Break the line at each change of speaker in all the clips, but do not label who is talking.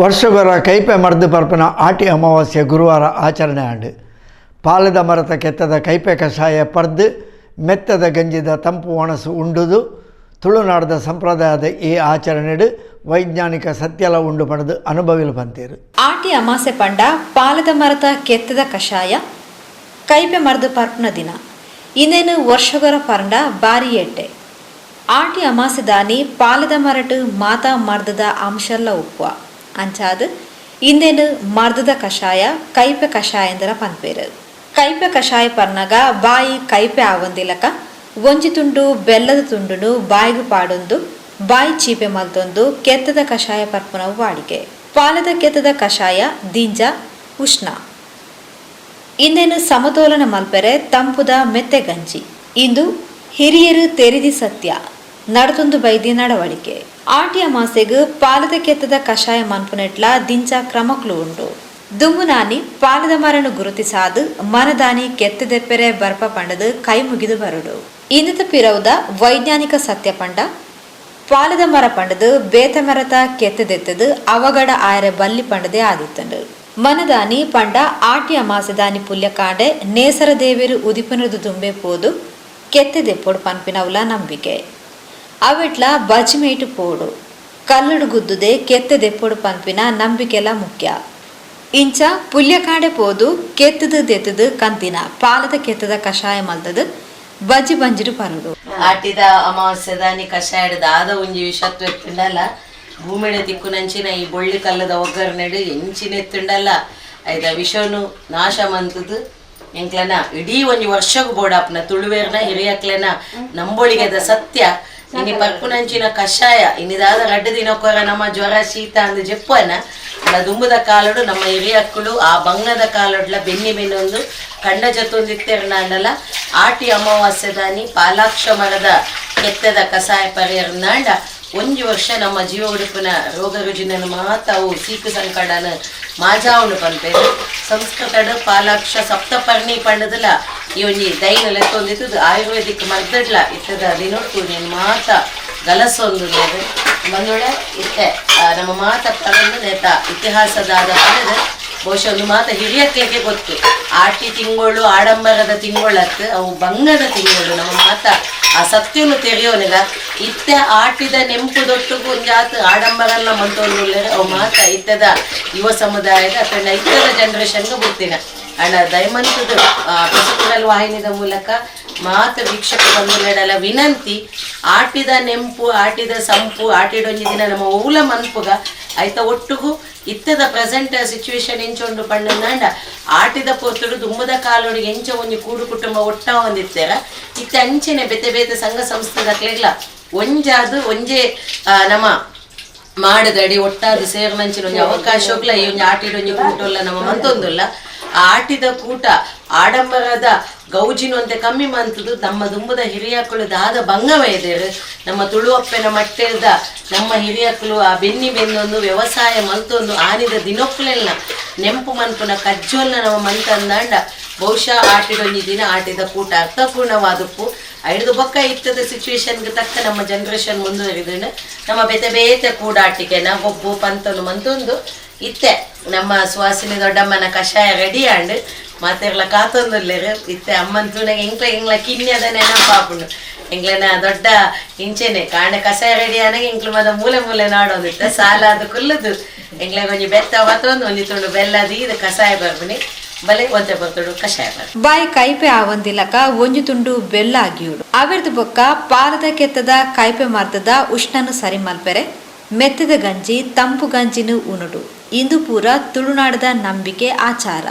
ವರ್ಷಗೊರ ಕೈಪೆ ಮರ್ದು ಪರ್ಪನ ಆಟಿ ಅಮಾವಾಸ್ಯೆ ಗುರುವಾರ ಆಚರಣೆ ಆಂಡು. ಪಾಲದ ಮರತ ಕೆತ್ತದ ಕೈಪೆ ಕಷಾಯ ಪರ್ದು, ಮೆತ್ತದ ಗಂಜಿದ ತಂಪು ಒಣಸು ಉಂಡುದು ತುಳುನಾಡದ ಸಂಪ್ರದಾಯದ ಈ ಆಚರಣೆಡು ವೈಜ್ಞಾನಿಕ ಸತ್ಯಲ ಉಂಡು ಪಡೆದು ಅನುಭವಿಲು ಬಂತೀರು
ಆಟಿ ಅಮಾಸೆ ಪಂಡ ಪಾಲದ ಮರದ ಕೆತ್ತದ ಕಷಾಯ, ಕೈಪೆ ಮರದ ಪರ್ಪನ ದಿನ. ಇಂದೇನು ವರ್ಷಗೊರ ಪರಂಡ ಬಾರಿ ಎಡ್ಡೆ ಆಟಿ ಅಮಾಸೆ ದಾನಿ ಪಾಲದ ಮರಟು ಮಾತಾ ಮರ್ದದ ಅಂಶಲ್ಲ ಉಪ್ಪುವ ಅಂಚಾದ್ ಇಂದೇನು ಮರ್ದದ ಕಷಾಯ, ಕೈಪೆ ಕಷಾಯ ಎಂದರ ಪನ್ಪೇರು. ಕೈಪೆ ಕಷಾಯ ಪರ್ನಾಗ ಬಾಯಿ ಕೈಪೆ ಆವಂದಿಲಕ, ಒಂಜಿ ತುಂಡು ಬೆಲ್ಲದ ತುಂಡುನು ಬಾಯಿಗೆ ಪಾಡೊಂದು, ಬಾಯಿ ಚೀಪೆ ಮಲ್ತೊಂದು ಕೆತ್ತದ ಕಷಾಯ ಪರ್ಪುನವು ವಾಡಿಕೆ. ಪಾಲದ ಕೆತ್ತದ ಕಷಾಯ ದಿಂಜ, ಉಷ್ಣ. ಇಂದೇನು ಸಮತೋಲನ ಮಲ್ಪೆರೆ ತಂಪುದ ಮೆತ್ತೆ ಗಂಜಿ. ಇಂದು ಹಿರಿಯರು ತೆರಿದಿ ಸತ್ಯ. ನಡತೊಂದು ಬೈದಿ ನಡವಳಿಕೆ. ಆಟಿಯ ಮಾಸೆಗ್ ಪಾಲದ ಕೆತ್ತದ ಕಷಾಯ ಮನ್ಪುನೆಟ್ಲ ದಿಂಚ ಕ್ರಮಕ್ಲು ಉಂಡು ದುಮ್ಮುನಾನಿ ಪಾಲದ ಮರನು ಗುರುತಿಸಾದು ಮನದಾನಿ ಕೆತ್ತದೆಪ್ಪೆರೆ ಬರ್ಪ ಪಂಡದು ಕೈ ಮುಗಿದು ಬರುಡು. ಇಂದತ ಪಿರವುದ ವೈಜ್ಞಾನಿಕ ಸತ್ಯ ಪಂಡ. ಪಾಲದ ಮರ ಪಂಡದು ಬೇತ ಮರತ ಕೆತ್ತದೆತ್ತದು ಅವಗಡ ಆಯರೆ ಬಲ್ಲಿ ಪಂಡದೆ ಆದಿತ್ತಂಡು. ಮನದಾನಿ ಪಂಡ ಆಟಿಯ ಮಾಸದಾನಿ ಪುಲ್ಯ ಕಾಂಡೆ ನೇಸರ ದೇವಿರು ಉದಿಪನದು ದುಂಬೆ ಪೋದು ಕೆತ್ತದೆಪ್ಪೊಡು ಪನ್ಪಿನವುಲ ನಂಬಿಕೆ. ಅವಿಟ್ಲ ಬಜ್ಮೇಟು ಪೋಡು. ಕಲ್ಲುಡು ಗುದ್ದುದೆ ಕೆತ್ತದೆಪ್ಪೊಡು ಪನ್ಪಿನ ನಂಬಿಕೆಲ ಮುಖ್ಯ. ಇಂಚ ಪುಲ್ಯಕಾಡೆ ಪೋದು ಕೆತ್ತದು ದೆತ್ತದು ಕಂತಿನ. ಪಾಲದ ಕೆತ್ತದ ಕಷಾಯ ಮಲ್ತದು ಬಜ್ಜಿ ಬಂಜಿರು ಪರಡು
ಆಟಿದ ಅಮಾವಾಸ್ಯದಾನಿ ಕಷಾಯದ ಆದ ಒಂಜಿ ವಿಷತ್ವ ಎತ್ತುಂಡಲ್ಲ. ಭೂಮಿಡ ತಿಕ್ಕುನಂಚಿನ ಈ ಬೊಳ್ಳಿ ಕಲ್ಲದ ಒಗ್ಗರಣೆಡು ಎಂಚಿನ ಎತ್ತುಂಡಲ್ಲ. ಐದ ವಿಷನು ನಾಶ ಮಂತದು. ಎಂಕ್ಲನ ಇಡೀ ಒಂಜಿ ವರ್ಷಗೂ ಬೋಡಾಪ್ನ ತುಳುವೇರ್ನ ಹಿರಿಯಕ್ಲೆನ ನಂಬೊಳಿಗೆದ ಸತ್ಯ. ಇನಿ ಪರ್ಪುನಂಚಿನ ಕಷಾಯ ಇನ್ನಿದಾದ ರಡ್ಡು ದಿನಕ್ಕೊರ ನಮ್ಮ ಜ್ವರ ಶೀತ ಅಂದ್ ಜೆಪ್ಪನ ಅಲ್ಲ ದುಂಬುದ ಕಾಲಡು ನಮ್ಮ ಹಿರಿಯಕ್ಕಳು ಆ ಬಂಗದ ಕಾಲಡ್ಲ ಬೆನ್ನಿ ಬೆನ್ನೊಂದು ಕಂಡ ಜೊತ್ತೊಂದಿತ್ತೆರ್ನಾಂಡಲ ಆಟಿ ಅಮಾವಾಸ್ಯದಾನಿ ಪಾಲಾಕ್ಷ ಮರದ ಕೆತ್ತದ ಕಷಾಯ ಪರಿಹರಣಾಂಡ ಒಂಜಿ ವರ್ಷ ನಮ್ಮ ಜೀವ ಉಡುಪಿನ ರೋಗ ಮಾತ ಮಾತಾವು ಸೀಕು ಸಂಕಡನ ಮಾಜಾವನು ಪನ್ಪೇರು ಸಂಸ್ಕೃತಡು ಪಾಲಾಕ್ಷ ಸಪ್ತಪರ್ಣಿ ಪಣದಲ್ಲ ಈ ಒಂಜಿ ದೈನ ಲೆತ್ತೊಂದಿತ್ತು ಆಯುರ್ವೇದಿಕ್ ಮರ್ದಡ್ಲ ಇತ್ತದ ದಿನೊಟ್ಟು ನೀನು ಮಾತ ಗಲಸೊಂದು ಬಂದೊಳೆ ಇತ್ತೆ ನಮ್ಮ ಮಾತ ಪರಂದು ನೇತ, ಇತಿಹಾಸದಾದ ಪಡೆದ. ಬಹುಶಃ ಒಂದು ಮಾತ ಹಿಡಿಯಕ್ಕೆ ಗೊತ್ತು? ಆಟಿ ತಿಂಗಳು, ಆಡಂಬರದ ತಿಂಗಳತ್ತು ಅವು ಬಂಗದ ತಿಂಗಳು. ನಮ್ಮ ಮಾತ ಆ ಸತ್ಯನು ತೆರೆಯೋನಿಗ ಇತ್ತೆ ಆಟಿದ ನೆಂಪುದೊಟ್ಟಿಗೂ ಗುಂಜಾತ ಆಡಂಬರಲ್ಲ ಮಂತೊಂದು ಅವು ಮಾತ ಇತ್ತದ ಯುವ ಸಮುದಾಯದ ಅಥವಾ ಇತ್ತದ ಜನರೇಷನ್ಗೆ ಬಿಡ್ತೀನ. ಅಣ್ಣ ದಯಮಂತದ ಪ್ರಸಕ್ತಲ್ ವಾಹಿನಿದ ಮೂಲಕ ಮಾತ ವೀಕ್ಷಕ ಬಂಧುಗಳೆಲ್ಲ ವಿನಂತಿ, ಆಟಿದ ನೆಂಪು, ಆಟಿದ ಸಂಪು ಆಟಿಡೊಂಜಿ ದಿನ ನಮ್ಮ ಊಲ ಮನ್ಪುಗ ಐತ ಒಟ್ಟುಗು, ಇತ್ತದ ಪ್ರೆಸೆಂಟ್ ಸಿಚುವೇಶನ್ ಎಂಚೊಂಡು ಪಂಡ ಆಟಿದ ಪೊರ್ತುಡು ದುಮ್ಮದ ಕಾಲೊಡಿಗೆ ಎಂಚ ಒಂಜಿ ಕೂಡು ಕುಟುಂಬ ಒಟ್ಟ ಹೊಂದಿತ್ತೇರ. ಇತ್ತ ಅಂಚೆನೆ ಬೇತೆ ಬೇತೆ ಸಂಘ ಸಂಸ್ಥೆದಕ್ಲೆಗ್ಲ ಒಂಜಾದು, ಒಂಜೇ ನಮ್ಮ ಮಾಡದಡಿ ಒಟ್ಟಾದ ಸೇರ್ನಂಚಿನ ಒಂಜಿ ಅವಕಾಶಕ್ಲ ಈ ಒಂಜಿ ಆಟಿಡೊಂಜಿ ಕೂಟಲ್ಲ ನಮ್ಮ ಮಂತೊಂದುಲ್ಲ ಆಟಿದ ಕೂಟ, ಆಡಂಬರದ ಗೌಜಿನೊಂತೆ ಕಮ್ಮಿ ಮಂತದು ನಮ್ಮ ದುಂಬದ ಹಿರಿಯಕ್ಕಳು ದಾದ ಭಂಗವೈದೇರು ನಮ್ಮ ತುಳುವಪ್ಪನ ಮಟ್ಟದ ನಮ್ಮ ಹಿರಿಯಕ್ಕಳು ಆ ಬೆನ್ನಿ ಬೆನ್ನೊಂದು ವ್ಯವಸಾಯ ಮಲ್ತೊಂದು ಆನಿದ ದಿನೊಕ್ಕಲೆಲ್ಲ ನೆಂಪು ಮನ್ಪುನ ಕಜ್ಜೊಲ್ಲ ನಮ್ಮ ಮಂತಂದಾಂಡ. ಬಹುಶಃ ಆಟಿಡೊಂಜಿ ದಿನ ಆಟಿದ ಕೂಟ ಅರ್ಥಪೂರ್ಣವಾದಪ್ಪು. ಐದು ಬೊಕ್ಕ ಇತ್ತದ ಸಿಚುವೇಶನ್ಗೆ ತಕ್ಕ ನಮ್ಮ ಜನರೇಷನ್ ಮುಂದುವರಿದ್ರೆ ನಮ್ಮ ಬೇತೆ ಬೇತೆ ಕೂಡಾಟಿಕೆ ಗೊಬ್ಬು ಪಂತನು ಮಂತೊಂದು ಇತ್ತೆ. ನಮ್ಮ ಸುವಾಸಿನಿ ದೊಡ್ಡಮ್ಮನ ಕಷಾಯ ರೆಡಿ ಆಂಡ್ ಮಾತೆರ್ಲ ಕಾತೊಂದುಲ್ಲೆರ್ ಇತ್ತೆ ಅಮ್ಮನ ತುಣೆಗೆ ಎಂಕ್ಲ ಎಂಗ್ಲ ಕಿನ್ಯದ ನೆನಪಾಪುಂಡು ಎಂಗ್ಲನ ದೊಡ್ಡ ಇಂಚೆನೆ ಕಾಣೆ ಕಷಾಯ ರೆಡಿ ಆನಾಗ ಎಂಕ್ಲು ಮದ ಮೂಲೆ ಮೂಲೆ ನಾಡೋದಿತ್ತ. ಸಾಲ ಅದು ಕುಲ್ಲದು. ಎಂಗ್ಲ ಒಂಜಿ ಬೆತ್ತ ಮತ್ತೊಂದು ಒಂಜಿ ತುಂಡು ಬೆಲ್ಲದಿ ಇದು ಕಷಾಯ ಬರ್ಬನಿ. ಬಲೆ ಒಂತೆ ಬರ್ತಡು ಕಷಾಯ ಬರ್
ಬಾಯಿ ಕೈಪೆ ಆವಂದಿಲಕ ಒಂಜಿ ತುಂಡು ಬೆಲ್ಲ ಆಗಿಯುಡು. ಅವೆರ್ದು ಬೊಕ್ಕ ಪಾಲದ ಕೆತ್ತದ, ಕೈಪೆ ಮಾರ್ತದ, ಉಷ್ಣನು ಸರಿ ಮಲ್ಪೆರೆ ಮೆತ್ತದ ಗಂಜಿ, ತಂಪು ಗಂಜಿನು ಉಣುಡು. ಇಂದು ಪೂರ ತುಳುನಾಡದ ನಂಬಿಕೆ ಆಚಾರ.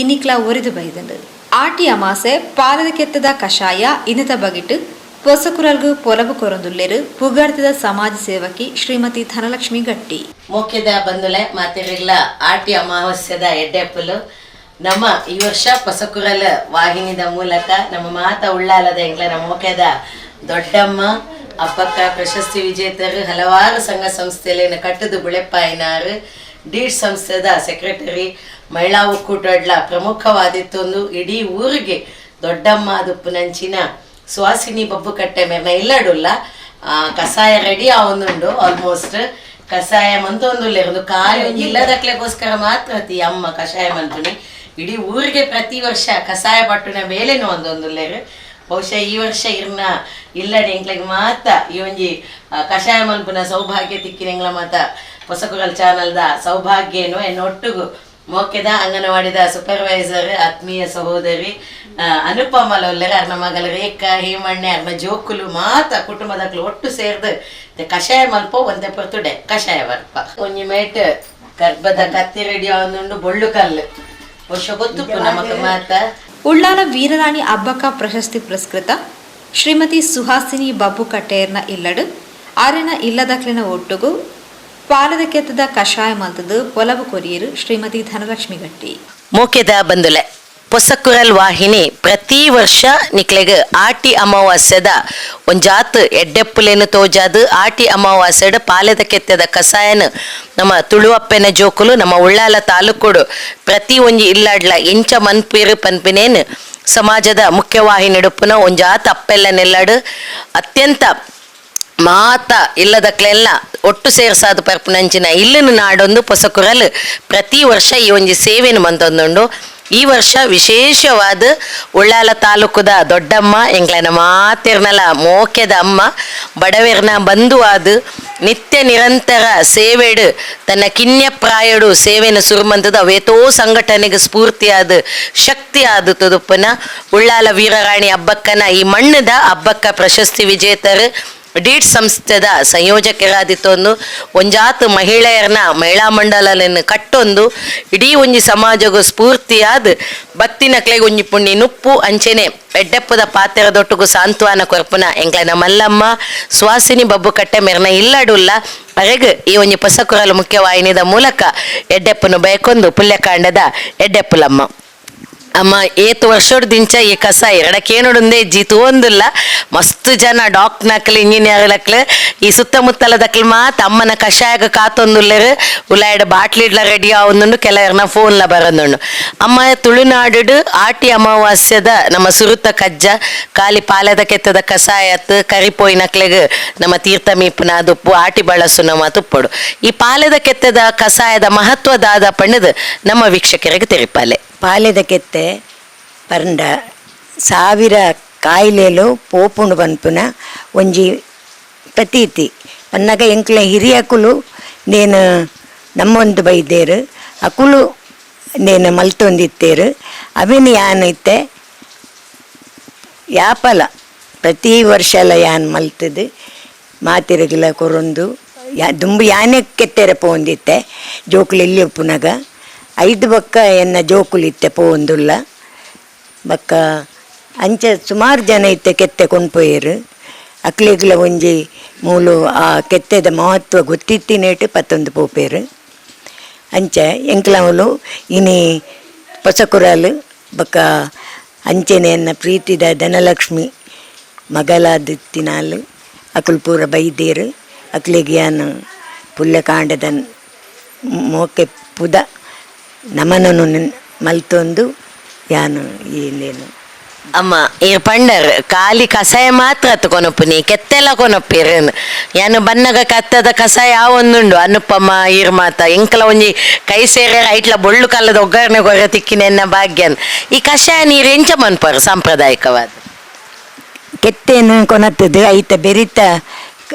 ಇನಿಕ್ಲ ಒರಿದು ಬೈದಂಡು ಆಟಿ ಅಮಾಸೆ ಪಾಲದ ಕೆತ್ತದ ಕಷಾಯ ಇನ್ನಿತ ಬಗಿಟ್ಟು ಪೊಸಕುರಲ್ಗು ಪೊಲಬು ಕೊರೊಂದುಲ್ಲೆರು ಪುಗಾರ್ತದ ಸಮಾಜ ಸೇವಕಿ ಶ್ರೀಮತಿ ಧನಲಕ್ಷ್ಮಿ ಗಟ್ಟಿ.
ಮುಖ್ಯದ ಬಂದುಲೆ ಮಾತಿರಿಗ್ಲ, ಆಟಿ ಅಮಾವಾಸ್ಯದ ಎಡ್ಡೆಪ್ಪಲು ನಮ್ಮ ಈ ವರ್ಷ ಪೊಸಕುರಲ್ ವಾಹಿನಿದ ಮೂಲಕ ನಮ್ಮ ಮಾತ ಉಳ್ಳಾಲದ ಎಂಗ್ಲ ನಮ್ಮ ಮುಖ್ಯದ ದೊಡ್ಡಮ್ಮ, ಅಪ್ಪಕ್ಕ ಪ್ರಶಸ್ತಿ ವಿಜೇತರು ಹಲವಾರು ಸಂಘ ಸಂಸ್ಥೆಯಲ್ಲಿ ಕಟ್ಟದು ಬುಳೆಪ್ಪಾಯಿನಾರು. ಡೀಡ್ ಸಂಸ್ಥೆದ ಸೆಕ್ರೆಟರಿ ಮಹಿಳಾ ಒಕ್ಕೂಟಡ್ಲ ಪ್ರಮುಖವಾದಿತ್ತೊಂದು ಇಡೀ ಊರಿಗೆ ದೊಡ್ಡಮ್ಮ ದುಪ್ಪುನಂಚಿನ ಸುವಾಸಿನಿ ಬಬ್ಬು ಕಟ್ಟೆ ಮೇಲೆ ಇಲ್ಲಡುಲ್ಲ. ಆ, ಕಷಾಯ ರೆಡಿ ಆವೊಂದುಂಡು ಆಲ್ಮೋಸ್ಟ್ ಕಷಾಯ ಮಂತೊಂದುಲ್ಲೆ ಒಂದು ಕಾಯಿ ಇಲ್ಲದಕ್ಲೆಗೋಸ್ಕರ ಮಾತ್ರ ತಿ ಅಮ್ಮ ಕಷಾಯ ಮಂತುನಿ ಇಡೀ ಊರಿಗೆ ಪ್ರತಿ ವರ್ಷ ಕಷಾಯ ಪಟ್ಟುನ ಮೇಲೆನೂ ಒಂದೊಂದುಲ್ಲೇರು ಬಹುಶಃ ಈ ವರ್ಷ ಇರ್ನ ಇಲ್ಲಡೆ ಎಂಕ್ಲೆಗ್ ಮಾತ ಈ ಒಂಜಿ ಕಷಾಯ ಮಲ್ಪುನ ಸೌಭಾಗ್ಯ ತಿಕ್ಕಿನೆಂಗ್ಲ ಮಾತ. ಹೊಸಕುರಲ್ ಚಾನಲ್ದ ಸೌಭಾಗ್ಯನು ಎನ್ನ ಒಟ್ಟುಗು ಮೋಕೆದ ಅಂಗನವಾಡಿದ ಸೂಪರ್ವೈಸರ್ ಆತ್ಮೀಯ ಸಹೋದರಿ ಅನುಪಮ ಲೊಲ್ಲರ ಅರ್ನ ಮಗಲ ರೇಖಾ ಹೇಮಣ್ಣೆ ಅರ್ನ ಜೋಕುಲು ಮಾತ ಕುಟುಂಬದಕ್ಲು ಒಟ್ಟು ಸೇರ್ದು ಕಷಾಯ ಮಲ್ಪ ಒಂದೆ ಪೊರ್ತುಡೆ ಕಷಾಯ ಮಲ್ಪ. ಒಂಜಿ ಮೇಟ್ ಗರ್ಭದ ಕತ್ತಿ ರೆಡಿ ಆವೊಂದುಂಡು ಬೊಳ್ಳು ಕಲ್ಲು ವರ್ಷ ಗೊತ್ತು ನಮಕ್ ಮಾತ.
ಉಳ್ಳಾಲ ವೀರರಾಣಿ ಅಬ್ಬಕ್ಕ ಪ್ರಶಸ್ತಿ ಪುರಸ್ಕೃತ ಶ್ರೀಮತಿ ಸುಹಾಸಿನಿ ಬಾಬು ಕಟ್ಟೆಯರ್ನ ಇಲ್ಲಡು, ಆರ್ಯನ ಇಲ್ಲದಕ್ಲಿನ ಒಟ್ಟುಗು, ಪಾಲದ ಕೆತ್ತದ ಕಷಾಯ ಮಂತದು ಒಲವು ಕೊರಿಯರು ಶ್ರೀಮತಿ ಧನಲಕ್ಷ್ಮಿ ಗಟ್ಟಿ.
ಮೋಕೆದ ಬಂದುಲೆ ಪೊಸಕುರಲ್ ವಾಹಿನಿ ಪ್ರತಿ ವರ್ಷ ನಿಕ್ಲೆಗ್ ಆಟಿ ಅಮಾವಾಸ್ಯದ ಒಂಜಾತ್ ಎಡ್ಡೆಪ್ಪುಲೇನು ತೋಜಾದು ಆಟಿ ಅಮಾವಾಸ್ಯದ ಪಾಲೆದ ಕೆತ್ತದ ಕಸಾಯನ ನಮ್ಮ ತುಳುವಪ್ಪೆನ ಜೋಕುಲು, ನಮ್ಮ ಉಳ್ಳಾಲ ತಾಲೂಕುಡು ಪ್ರತಿ ಒಂಜಿ ಇಲ್ಲಾಡ್ಲ ಇಂಚ ಮನ್ಪೀರು ಪನ್ಪಿನೇನು ಸಮಾಜದ ಮುಖ್ಯವಾಹಿನಿ ಡುಪ್ಪುನ ಒಂಜಾತ್ ಅಪ್ಪೆಲ್ಲ ನೆಲ್ಲಾಡು ಅತ್ಯಂತ ಮಾತ ಇಲ್ಲದಕ್ಲೆಲ್ಲ ಒಟ್ಟು ಸೇರ್ಸಾದ ಪರ್ಪುನಂಚಿನ ಇಲ್ಲಿನ ನಾಡೊಂದು ಪೊಸಕುರಲ್ ಪ್ರತಿ ವರ್ಷ ಈ ಒಂಜಿ ಸೇವೆನು ಮಂತೊಂದುಂಡು. ಈ ವರ್ಷ ವಿಶೇಷವಾದ ಉಳ್ಳಾಲ ತಾಲೂಕುದ ದೊಡ್ಡಮ್ಮ, ಎಂಗ್ಲನ ಮಾತಿರ್ನಲ ಮೋಕೆದ ಅಮ್ಮ, ಬಡವೆರ್ನ ಬಂಧುವಾದು ನಿತ್ಯ ನಿರಂತರ ಸೇವೆಡು, ತನ್ನ ಕಿನ್ಯ ಪ್ರಾಯಡು ಸೇವೆನ ಸುರುಮಂತದ ಅವೇತೋ ಸಂಘಟನೆಗೆ ಸ್ಫೂರ್ತಿಯಾದ ಶಕ್ತಿ ಆದ ತುದುಪ್ಪನ ಉಳ್ಳಾಲ ವೀರರಾಣಿ ಹಬ್ಬಕ್ಕನ ಈ ಮಣ್ಣದ ಹಬ್ಬಕ್ಕ ಪ್ರಶಸ್ತಿ ವಿಜೇತರು ಡೀಟ್ ಸಂಸ್ಥೆದ ಸಂಯೋಜಕರಾದಿತ್ತೊಂದು ಒಂಜಾತು ಮಹಿಳೆಯರನ್ನ ಮಹಿಳಾ ಮಂಡಲನ ಕಟ್ಟೊಂದು ಇಡೀ ಒಂಜಿ ಸಮಾಜಗೂ ಸ್ಫೂರ್ತಿಯಾದ ಬತ್ತಿನ ಕ್ಲೆಗ್ ಒಂಜಿ ಪುಣ್ಯ ನುಪ್ಪು ಅಂಚೆನೆ ಎಡ್ಡೆಪ್ಪದ ಪಾತ್ರೆದೊಟ್ಟುಗು ಸಾಂತ್ವನ ಕೊರ್ಪುನ ಎಂಕ್ಲೆನ ಮಲ್ಲಮ್ಮ ಸ್ವಾಸಿನಿ ಬಬ್ಬು ಕಟ್ಟೆ ಮೆರ್ನ ಇಲ್ಲಡುಲ್ಲ ಅರೆಗ್ ಈ ಒಂಜಿ ಪಸಕುರಲು ಮುಖ್ಯವಾಹಿನಿದ ಮೂಲಕ ಎಡ್ಡೆಪ್ಪನು ಬಯಕೊಂದು ಪುಲ್ಯಕಾಂಡದ ಎಡ್ಡೆಪ್ಪುಲಮ್ಮ. ಅಮ್ಮ, ಏತ್ ವರ್ಷದ ದಿಂಚ ಈ ಕಸ ಎರಡಕ್ಕೇನುಡುಂದೇ ಜೀತು ಒಂದಿಲ್ಲ. ಮಸ್ತ್ ಜನ ಡಾಕ್ಟರ್ನಕ್ಲು ಇಂಜಿನಿಯರ್ಲಕ್ಲು ಈ ಸುತ್ತಮುತ್ತಲದಕ್ಲು ಮಾತ್ ಅಮ್ಮನ ಕಷಾಯಗ ಕಾತೊಂದುಲ್ಲೆರು ಬಾಟ್ಲಿ ಬಾಟ್ಲಿಡ್ಲ ರೆಡಿ ಆವೊಂದುಂಡು ಕೆಲವರ್ನ ಫೋನ್ಲ ಬರೋದುಂಡು. ಅಮ್ಮ ತುಳುನಾಡು ಆಟಿ ಅಮಾವಾಸ್ಯದ ನಮ್ಮ ಸುರುತ ಕಜ್ಜ, ಕಾಲಿ ಪಾಲದ ಕೆತ್ತದ ಕಸಾಯತ್, ಕರಿಪೋಯಿನಕ್ಲೆಗ್ ನಮ್ಮ ತೀರ್ಥ ಮೀಪನ ದುಪ್ಪು ಆಟಿ ಬಳಸು ನಮ್ಮ ತುಪ್ಪಡು. ಈ ಪಾಲದ ಕೆತ್ತದ ಕಸಾಯದ ಮಹತ್ವದಾದ ಪಣ್ಣದು ನಮ್ಮ ವೀಕ್ಷಕರಿಗೆ ತೆರಿಪಾಲೆ.
ಪಾಲೆದ ಕೆತ್ತೆ ಪಂಡ ಸಾವಿರ ಕಾಯಿಲೆಲು ಪೋಪುಂಡು ಪನ್ಪುನ ಒಂಜಿ ಪ್ರತೀತಿ ಪನ್ನಗ ಎಂಕ್ಲ ಹಿರಿಯಕುಲು ನೇನು ನಮ್ಮೊಂದು ಬೈದೇರು. ಅಕುಲು ನೇನು ಮಲ್ತೊಂದಿತ್ತೇರು. ಅವಿನ ಯಾನ್ ಯಾಪಲ. ಪ್ರತಿ ವರ್ಷಲ ಯಾನ್ ಮಲ್ತದು. ಮಾತಿರಗಿಲ ಕೊರೊಂದು. ಯಾ ದುಂಬು ಯಾನೆ ಕೆತ್ತೆರೆ ಪೋಂದಿತ್ತೆ. ಜೋಕುಲು ಇಲ್ಲಿ ಉಪ್ಪುನಗ. ಐದು ಬೊಕ್ಕ ಎನ್ನ ಜೋಕುಲಿತ್ತೆ ಪೋವೊಂದುಲ್ಲ ಬಕ್ಕ ಅಂಚ ಸುಮಾರು ಜನ ಇತ್ತೆ ಕೆತ್ತೆ ಕೊಂಡ್ಪೋಯರು ಅಕ್ಲಿಗ್ಲ ಒಂಜಿ ಮೂಲು ಆ ಕೆತ್ತೆದ ಮಹತ್ವ ಗೊತ್ತಿತ್ತಿನೇಟು ಪತ್ತೊಂದು ಪೋಪೇರು ಅಂಚ ಎಂಕ್ಲವಲು ಇನಿ ಪೊಸಕುರಾಲು ಬಕ್ಕ ಅಂಚೆನೆ ಎನ್ನ ಪ್ರೀತಿದ ಧನಲಕ್ಷ್ಮಿ ಮಗಲಾದಿತ್ತಿನಾಲು ಅಕುಲ್ ಪೂರ ಬೈದೇರು. ಅಕ್ಲಿಗೆ ಯಾನು ಪುಲ್ಯಕಾಂಡದ ಮೋಕೆ ಪುದ. ನಮನನು ನೆನ್- ಮಲ್ತೊಂದು ಯಾನು ಏನೇನು.
ಅಮ್ಮ ಈ ಪಂಡರ್ ಖಾಲಿ ಕಸಾಯ ಮಾತ್ರ ಅತ್ತು ಕೊನೊಪ್ಪುನಿ ಕೆತ್ತೆಲ್ಲ ಕೊನೊಪ್ಪಿರೇನು ಯಾನು ಬನ್ನಗ ಕತ್ತದ ಕಷಾಯ ಒಂದುಂಡು ಅನುಪಮ ಈರ್ಮಾತ ಎಂಕಲ ಒಂಜಿ ಕೈ ಸೇರೆ ಐಟ್ಲ ಬೊಳ್ಳು ಕಲ್ಲದ ಒಗ್ಗರಣೆ ಗೊರ ತಿಕ್ಕಿನೆನ್ನ ಭಾಗ್ಯನ್. ಈ ಕಷಾಯ ನೀರು ಎಂಚ ಮನ್ಪರು ಸಾಂಪ್ರದಾಯಿಕವಾದ?
ಕೆತ್ತೇನು ಕೊನತ್ತದೆ ಐತ ಬೆರಿತ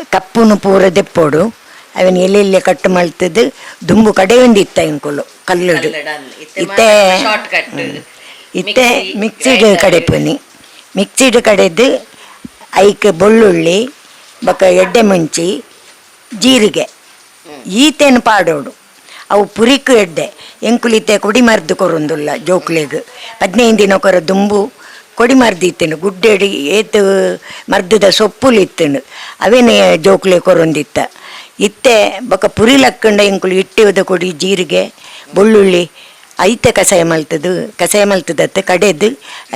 ಕಪ್ಪುನು ಪೂರ ದೆಪ್ಪೋಡು. ಅವನ್ ಎಲ್ಲೆಲ್ಲೆ ಕಟ್ ಮಾಡ್ತಿದ್ದು ದುಂಬು ಕಡೆ ಇತ್ತ ಇಂಕೊಲು ಕಲ್ಲುಡು ಇತ್ತೆ. ಇತ್ತೆ ಮಿಕ್ಸಿಡ್ ಕಡೆಪುನಿ. ಮಿಕ್ಸಿಡ್ ಕಡೆದು ಐಕ್ ಬೆಳ್ಳುಳ್ಳಿ ಬಕ ಎಡ್ಡೆ ಮುಂಚಿ ಜೀರಿಗೆ. ಈತೇನು ಪಾಡೋಡು. ಅವು ಪುರಿಕು ಎಡ್ಡೆ. ಎಂಕುಲಿತೆ ಕೊಡಿ ಮರ್ದು ಕೊರೊಂದುಲ್ಲ ಜೋಕ್ಲೆಗ್. ಹದಿನೈದು ದಿನ ಕೊರ ದುಂಬು ಕೊಡಿ ಮರ್ದಿತ್ತೇನು. ಗುಡ್ಡೆಡಿ ಏತು ಮರ್ದದ ಸೊಪ್ಪುಲಿತ್ತೇನು. ಅವೇನೇ ಜೋಕ್ಲೆ ಕೊರೊಂದಿತ್ತ. ಇತ್ತೆ, ಬೊಕ ಪುರಿ ಲಕ್ಕಂಡ ಎಂಕುಲು ಇಟ್ಟಿವದ ಕೊಡಿ ಜೀರಿಗೆ, ಬೆಳ್ಳುಳ್ಳಿ, ಐತೆ ಕಷಾಯ ಮಲ್ತದು ಕಷಾಯ ಮಲ್ತದತ್ತೆ, ಕಡೆದು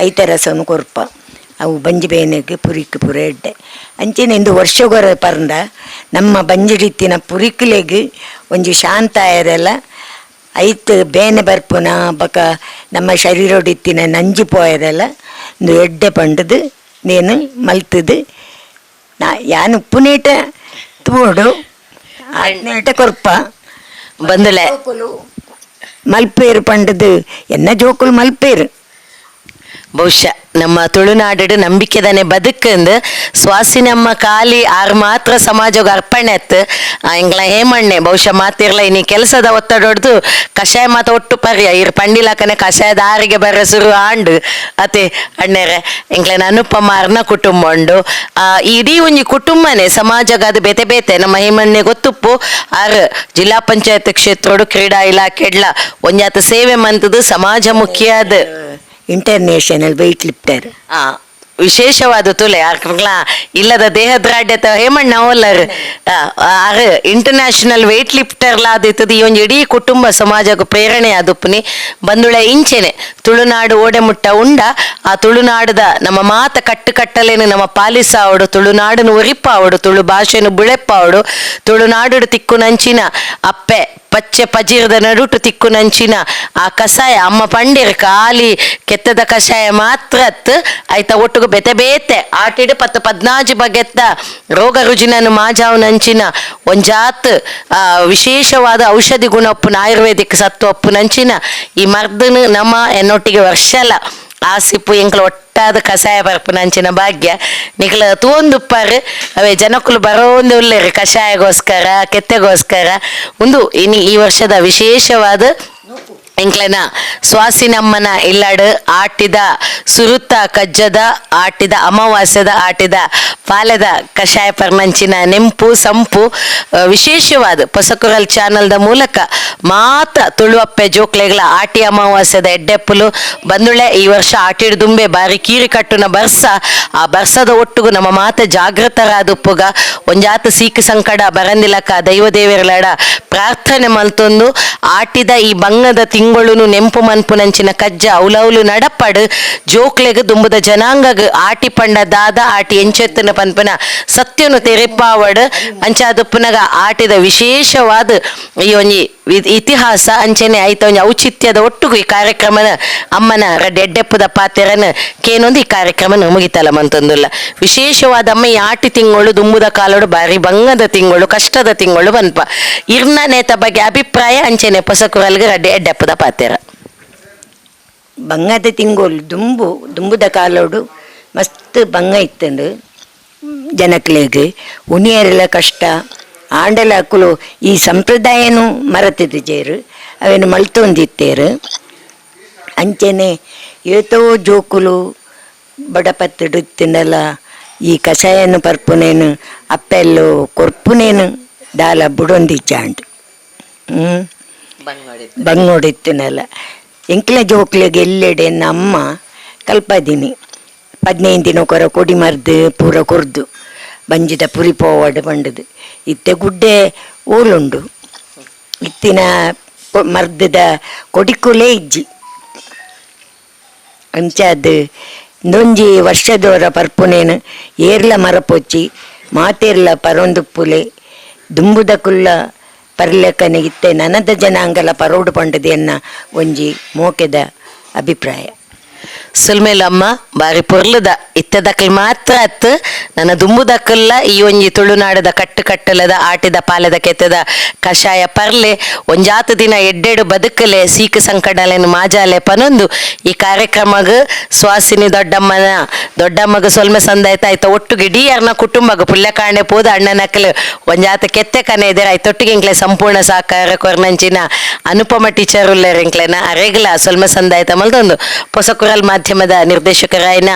ಐತೆ ರಸವನ್ನು ಕೊರ್ಪ, ಅವು ಬಂಜಿ ಬೇನೆಗೆ ಪುರಿಕ್ ಪುರ ಎಡ್ಡೆ. ಅಂಚಿನ ಇಂದು ವರ್ಷಗೊರ ಪರಂದ ನಮ್ಮ ಬಂಜಿಡಿತ್ತಿನ ಪುರಿಕ್ಲೆಗೆ ಒಂಜಿ ಶಾಂತ ಆಯರೆಲ್ಲ ಐತ್ ಬೇನೆ ಬರ್ಪುನ, ಬಕ ನಮ್ಮ ಶರೀರೊಡಿತ್ತಿನ ನಂಜಿ ಪೋಯರೆಲ್ಲ ಇಂದು ಎಡ್ಡೆ ಪಂಡದು ನೀನು ಮಲ್ತದು. ನಾ, ಯಾನು ಉಪ್ಪುನೀಟ ತೋಡು. ಹದಿನೆಂಟು ಕೊರ್ಪ
ಬಂದುಲೆ
ಮಲ್ಪೇರು ಪಂಡದು ಎನ್ನ ಜೋಕುಲು ಮಲ್ಪೇರು
ಬಹುಶಃ ನಮ್ಮ ತುಳುನಾಡು ನಂಬಿಕೆದನೆ ಬದುಕಂದು ಸ್ವಾಸಿನಮ್ಮ ಕಾಲಿ ಆರ್ ಮಾತ್ರ ಸಮಾಜಗ ಅರ್ಪಣೆ ಅತ್ತು. ಎಂಗ್ಲ ಹೇಮಣ್ಣೆ ಬಹುಶಃ ಮಾತಿರ್ಲ ಇನಿ ಕೆಲಸದ ಒತ್ತಡ ಹೊಡೆದು ಕಷಾಯ ಮಾತ ಒಟ್ಟು ಪರ್ಯ. ಇರ್ ಪಂಡಿಲಾಕನೆ ಕಷಾಯದ ಆರಿಗೆ ಬರ ಸುರು ಆಂಡು. ಅತೆ ಅಣ್ಣೆರೆ ಎಂಗ್ಲನ ಅನುಪಮ ಅರ್ನ ಕುಟುಂಬ ಉಂಡು. ಆ, ಇಡೀ ಒಂಜಿ ಕುಟುಂಬನೆ ಸಮಾಜಗ ಅದು ಬೇತೆ ಬೇತೆ. ನಮ್ಮ ಹೇಮಣ್ಣೆ ಗೊತ್ತುಪ್ಪು ಆರ್ ಜಿಲ್ಲಾ ಪಂಚಾಯತ್ ಕ್ಷೇತ್ರೋಡು ಕ್ರೀಡಾ ಇಲಾಖೆಡ್ಲ ಒಂಜಾತ ಸೇವೆ ಮಂತದು ಸಮಾಜಮುಖಿಯಾದ
ಇಂಟರ್ನ್ಯಾಷನಲ್ ವೆಯ್ಟ್ ಲಿಫ್ಟರ್
ಆ, ವಿಶೇಷವಾದ ತುಲೆ ಇಲ್ಲದ ಇಲ್ಲದ ದೇಹದ್ರಾಡ್ಯತ ಹೇಮಣ್ಣ ಓಲರ್. ಆರ್ ಇಂಟರ್ನ್ಯಾಷನಲ್ ವೇಟ್ ಲಿಫ್ಟರ್ ಲಾದಿತ್ತದ ಈ ಒಂದು ಇಡೀ ಕುಟುಂಬ ಸಮಾಜಕ್ಕೆ ಪ್ರೇರಣೆ ಆದುಪ್ಪನಿ. ಬಂದುಳೆ ಇಂಚೆನೆ ತುಳುನಾಡು ಓಡೆ ಮುಟ್ಟ ಉಂಡ ಆ ತುಳುನಾಡದ ನಮ್ಮ ಮಾತ ಕಟ್ಟು ಕಟ್ಟಲೇನು ನಮ್ಮ ಪಾಲಿಸಾವಡು ತುಳುನಾಡನು ಅವಡು ತುಳು ಭಾಷೆನು ಬುಳೆಪ್ಪಾವಡು ತುಳುನಾಡು ತಿಕ್ಕು ನಂಚಿನ ಅಪ್ಪೆ. ಪಚ್ಚೆ ಪಜೀರದ ನಡುಟು ತಿಕ್ಕು ನಂಚಿನ ಆ ಕಷಾಯ. ಅಮ್ಮ ಪಂಡಿರ್ ಖಾಲಿ ಕೆತ್ತದ ಕಷಾಯ ಮಾತ್ರ ಐತ ಒಟ್ಟಿಗೆ ಬೆತೆ ಬೇತೆ. ಆಟಿಡು ಪತ್ತು ಪದ್ನಾಜು ಬಗೆತ್ತ ರೋಗ ರುಜಿನನು ಮಾಜಾವ್ ನಂಚಿನ ಒಂಜಾತ್ ವಿಶೇಷವಾದ ಔಷಧಿ ಗುಣ ಒಪ್ಪುನ ಆಯುರ್ವೇದಿಕ್ ಸತ್ವ ಒಪ್ಪು ನಂಚಿನ ಈ ಮರ್ದನು ನಮ್ಮ ಎನ್ನೊಟ್ಟಿಗೆ ವರ್ಷಲ. ಆಸಿಪ್ಪು ಎಂಕ್ಲ ಒಟ್ಟಾದ ಕಷಾಯ ಬರ್ಪು ನಂಚಿನ ಭಾಗ್ಯ. ನಿಕ್ಲ ತೂಂದುಪ್ಪಾರ, ಅವೇ ಜನಕ್ಕಲು ಬರೋಂದು ಉಳ್ಳೇರಿ ಕಷಾಯಗೋಸ್ಕರ, ಕೆತ್ತೆಗೋಸ್ಕರ. ಒಂದು ಇನ್ನು ಈ ವರ್ಷದ ವಿಶೇಷವಾದ ಎಂಕ್ಲೆನ ಸ್ವಾಸಿನಮ್ಮನ ಇಲ್ಲಡು ಆಟಿದ ಸುರುತ್ತ ಕಜ್ಜದ ಆಟಿದ ಅಮಾವಾಸ್ಯದ ಆಟಿದ ಪಾಲೆದ ಕಷಾಯ ಪರ್ನಂಚಿನ ನೆಂಪು ಸಂಪು ವಿಶೇಷವಾದ ಪೊಸಕುರಲ್ ಚಾನಲ್ದ ಮೂಲಕ ಮಾತ್ರ ತುಳುವಪ್ಪೆ ಜೋಕ್ಲೆಗಳ ಆಟಿ ಅಮಾವಾಸ್ಯದ ಎಡ್ಡೆಪ್ಪಲು ಬಂದುಳೆ ಈ ವರ್ಷ ಆಟಿಡ್ ದುಂಬೆ ಬಾರಿ ಕೀರಿ ಕಟ್ಟುನ ಬರ್ಸ. ಆ ಬರ್ಸದ ಒಟ್ಟುಗು ನಮ್ಮ ಮಾತ ಜಾಗೃತರಾದುಪ್ಪುಗ. ಒಂಜಾತ ಸೀಕ ಸಂಕಡ ಬರಂದಿಲಕ ದೈವ ಪ್ರಾರ್ಥನೆ ಮಲ್ತೊಂದು. ಆಟಿದ ಈ ಬಂಗದ ತಿಂಗಳು ನೆಂಪು ಮನ್ಪು ನಂಚಿನ ಕಜ್ಜ ಅವಲೌಲು ನಡಪಡ್. ಜೋಕ್ಲೆಗ್ ದುಂಬುದ ಜನಾಂಗಗ್ ಆಟಿ ಪಂಡ ದಾದ ಆಟಿ ಎಂಚೆತ್ತನ ಪನ್ಪನ ಸತ್ಯನು ತೆರೆಪಾವಡ್. ಅಂಚಾದುಪ್ಪನಗ ಆಟಿದ ವಿಶೇಷವಾದ. ಈ ಒಂಜಿ ಇತಿಹಾಸ ಅಂಚನೆ ಐತ ಒಂಜಿ ಔಚಿತ್ಯದ ಒಟ್ಟುಗು ಈ ಕಾರ್ಯಕ್ರಮನ ಅಮ್ಮನ ಡೆಡ್ಡೆಪ್ಪದ ಪಾತೆರನ ಕೇನೊಂದು ಈ ಕಾರ್ಯಕ್ರಮ ಮುಗಿತಲ್ಲ ಮಂತೊಂದುಲ್ಲ ವಿಶೇಷವಾದ ಅಮ್ಮ, ಈ ಆಟಿ ತಿಂಗಳು, ದುಂಬುದ ಕಾಲೋಡು ಬಾರಿ ಬಂಗದ ತಿಂಗಳು, ಕಷ್ಟದ ತಿಂಗಳು ಬನ್ಪ ಇರ್ನ ನೇತ ಬಗ್ಗೆ ಅಭಿಪ್ರಾಯ ಅಂಚನೆ ಪೊಸಕುರಲ್ಗೆ ರಡ್ಡೆ, ಎಡ್ಡೆಪ್ಪದ ಪಾತೆರ.
ಬಂಗದ ತಿಂಗಳು ದುಂಬು, ದುಂಬುದ ಕಾಲೋಡು, ಮಸ್ತ್ ಭಂಗ ಇತ್ತಂದು. ಜನಕ್ಲೇಗೆ ಉನಿಯರೆಲ್ಲ ಕಷ್ಟ ಆಂಡಲ ಅಕ್ಕುಲು ಈ ಸಂಪ್ರದಾಯನು ಮರತಿದ್ದು ಜೇರು ಅವೇನು ಮಲ್ತೊಂದಿತ್ತೇರು. ಅಂಚೆನೆ ಏತೋ ಜೋಕುಲು ಬಡಪತ್ತಿಡು ತಿನ್ನಲ ಈ ಕಷಾಯನು ಪರ್ಪುನೇನು ಅಪ್ಪೆಲ್ಲು ಕೊರ್ಪುನೇನು ದಾಲ ಬುಡೊಂದಿಚ್ಚಾಂಡು. ಹ್ಞೂ ಬಂಗೋಡಿತ್ತಿನಲ್ಲ ಎಂಕ್ಲ ಜೋಕ್ಲಿಗೆ ಎಲ್ಲೆಡೆ ನಮ್ಮ ಕಲ್ಪದಿನಿ. ಪದ್ನೈದು ದಿನ ಕೊರ ಕೊಡಿ ಮರ್ದು ಪೂರ ಕೊರ್ದು. ಬಂಜಿದ ಪುರಿ ಪೋವಡ್ ಬಂಡದು ಇತ್ತೆ ಗುಡ್ಡೆ ಓಲುಂಡು ಇತ್ತಿನ ಮರ್ದದ ಕೊಡಿಕುಲೇ ಇಜ್ಜಿ. ಅಂಚಾದ್ ಇಂದೊಂಜಿ ವರ್ಷದೋರ ಪರ್ಪುನೇನು ಏರ್ಲ ಮರಪೊಚ್ಚಿ, ಮಾತೇರ್ಲ ಪರೊಂದುಪ್ಪುಲೆ, ದುಂಬುದ ಕುಲ್ಲ ಪರ್ಲೆಕ್ಕನೆ ಇತ್ತೆ ನನದ ಜನಾಂಗಲ ಪರೋಡು ಪಂಡದೆ ಎನ್ನ ಒಂಜಿ ಮೋಕೆದ ಅಭಿಪ್ರಾಯ.
ಸುಲ್ಮೇಲಮ್ಮ, ಬಾರಿ ಪೊರ್ಲುದ. ಇತ್ತದಕ್ಕಲ್ ಮಾತ್ರ ಅತ್ ನನ್ನ ದುಂಬುದಕ್ಕಲ್ಲ ಈ ಒಂಜಿ ತುಳುನಾಡದ ಕಟ್ಟು ಕಟ್ಟಲದ, ಆಟಿದ ಪಾಲದ ಕೆತ್ತದ ಕಷಾಯ ಪರ್ಲೆ. ಒಂಜಾತು ದಿನ ಎಡ್ಡೆಡು ಬದುಕಲೆ, ಸೀಕ ಸಂಕಟಲೆನು ಮಾಜಾಲೆ ಪನೊಂದು. ಈ ಕಾರ್ಯಕ್ರಮಗ್ ಸ್ವಾಸಿನಿ ದೊಡ್ಡಮ್ಮನ, ದೊಡ್ಡಮ್ಮಗ ಸೊಲ್ಮೆ ಸಂದಾಯ್ತ ಆಯ್ತ ಒಟ್ಟುಗೆ ಡಿ ಅರ್ನ ಕುಟುಂಬಗ ಪುಲ್ಯ ಕಾಣೆ ಪೋದ ಅಣ್ಣನಕ್ಕಲು ಒಂಜಾತ ಕೆತ್ತೆ ಕನೆ ಎದುರು ಆಯ್ತು ಒಟ್ಟಿಗೆ ಇಂಕ್ಲೆ ಸಂಪೂರ್ಣ ಸಹಕಾರ ಕೊರ್ನಂಚಿನ ಅನುಪಮ ಟೀಚರ್ ಉಲ್ಲೇರ್ ಅರೆಗ್ಲ ಸೊಲ್ಮೆ ಸಂದಾಯ್ತ ಮಲ್ದೊಂದು ಪೊಸಕುರಲ್ ಮಾಧ್ಯಮದ ನಿರ್ದೇಶಕರಾಯನ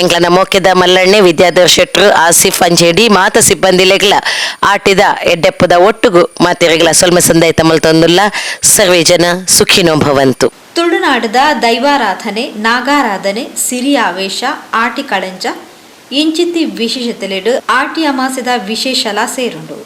ಎಂಗ್ಲನ ಮೋಕೆದ ಮಲ್ಲಣ್ಣೆ, ವಿದ್ಯಾಧರ್ ಶೆಟ್ರು, ಆಸಿಫ್ ಅಂಜೇಡಿ, ಮಾತ ಸಿಬ್ಬಂದಿಲೆಗ್ಲ ಆಟಿದ ಎಡ್ಡೆಪ್ಪದ ಒಟ್ಟುಗು ಮಾತಿರೆಗ್ಲ ಸಂದಾಯ ಸಂದಾಯ್ತ ಮಲ್ತೊಂದುಲ್ಲ ಸರ್ವೇ ಜನ ಸುಖಿನೋ ಭವಂತು.
ತುಳುನಾಡದ ದೈವಾರಾಧನೆ, ನಾಗಾರಾಧನೆ, ಸಿರಿ ಆವೇಶ, ಆಟಿ ಕಳಂಜ ಇಂಚಿತ್ತಿ ವಿಶೇಷತೆಲೆಡು ಆಟಿ ಅಮಾಸದ ವಿಶೇಷಲ ಸೇರುಂಡು